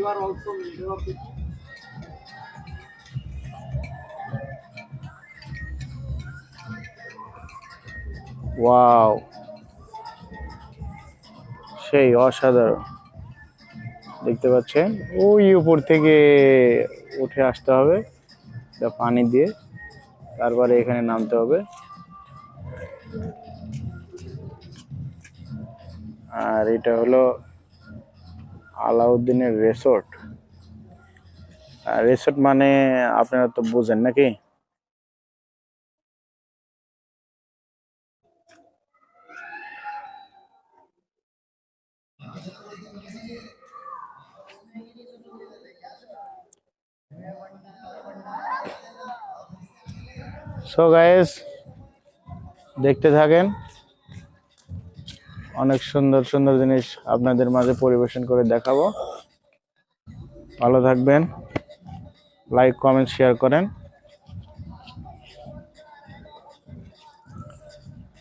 You are also member of the team. Wow সেই অসাধারণ। দেখতে পাচ্ছেন? ওই উপর থেকে উঠে আসতে হবে। পানি দিয়ে। তারপরে এখানে নামতে হবে। আর এটা হলো আলাউদ্দিনের রেসর্ট রেসর্ট মানে আপনারা তো বোঝেন নাকি? সো গাইস দেখতে থাকেন। অনেক সুন্দর সুন্দর জিনিস আপনাদের মাঝে পরিবেশন করে দেখাবো। ভালো থাকবেন। লাইক কমেন্ট শেয়ার করেন।